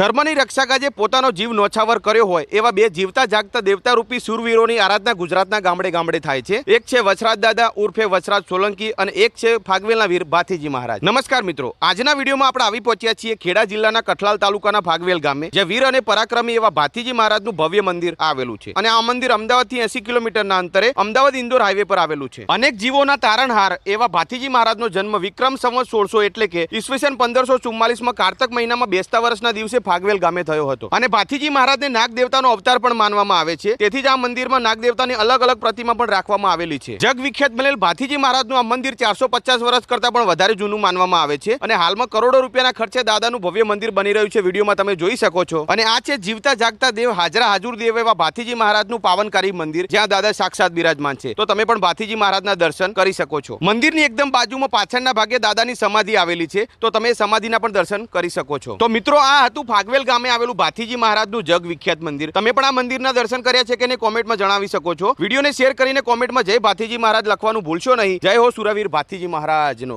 ધર્મની રક્ષા કાજે પોતાનો જીવ નોછાવર કર્યો હોય, એવા બે જીવતા જાગતા દેવતા રૂપી સુરવીરોની આરાધના ગુજરાતના ગામડે ગામડે થાય છે. એક છે વસરાજ દાદા ઉર્ફે વસરાજ સોલંકી અને એક છે ફાગવેલના વીર ભાથીજી મહારાજ. નમસ્કાર મિત્રો, આજના વિડીયોમાં આપણે આવી પહોંચ્યા છીએ ખેડા જિલ્લાના કઠલાલ તાલુકાના ફાગવેલ ગામે જે વીર અને પરાક્રમી એવા ભાથીજી મહારાજનું ભવ્ય મંદિર આવેલું છે. અને આ મંદિર અમદાવાદથી એસી કિલોમીટરના અંતરે અમદાવાદ ઇન્દોર હાઈવે પર આવેલું છે. અનેક જીવોના તારણહાર એવા ભાથીજી મહારાજનો જન્મ વિક્રમ સંવત સોળસો એટલે કે ઈસવીસન પંદરસો ચુમ્માલીસમાં કારતક મહિનામાં બેસતા વર્ષના દિવસે ફાગવેલ ગામે થયો હતો. અને ભાથીજી મહારાજને નાગ દેવતાનો અવતાર પણ માનવામાં આવે છે. તેથી જ આ મંદિરમાં નાગ દેવતાની અલગ અલગ પ્રતિમા પણ રાખવામાં આવેલી છે. જગ વિખ્યાત બનેલ ભાથીજી મહારાજનું આ મંદિર ચારસો પચાસ વર્ષ કરતા પણ વધારે જૂનું માનવામાં આવે છે. અને હાલમાં કરોડો રૂપિયાના ખર્ચે દાદાનું ભવ્ય મંદિર બની રહ્યું છે વિડીયોમાં તમે જોઈ શકો છો. અને આ છે જીવતા જાગતા દેવ હાજરા હાજુર દેવ એવા ભાથીજી મહારાજનું પાવનકારી મંદિર, જ્યાં દાદા સાક્ષાત બિરાજમાન છે. તો તમે પણ ભાથીજી મહારાજના દર્શન કરી શકો છો. મંદિરની એકદમ બાજુમાં પાછળના ભાગે દાદાની સમાધિ આવેલી છે. તો તમે સમાધિના પણ દર્શન કરી શકો છો. તો મિત્રો, આ હતું ફાગવેલ ગામે આવેલું ભાથીજી મહારાજનું જગ વિખ્યાત મંદિર. તમે પણ આ મંદિરના દર્શન કર્યા છે કે નહીં કોમેન્ટમાં જણાવી શકો છો. વિડીયોને શેર કરીને કોમેન્ટમાં જય ભાથીજી મહારાજ લખવાનું ભૂલશો નહીં. જય હો સુરવીર ભાથીજી મહારાજનો.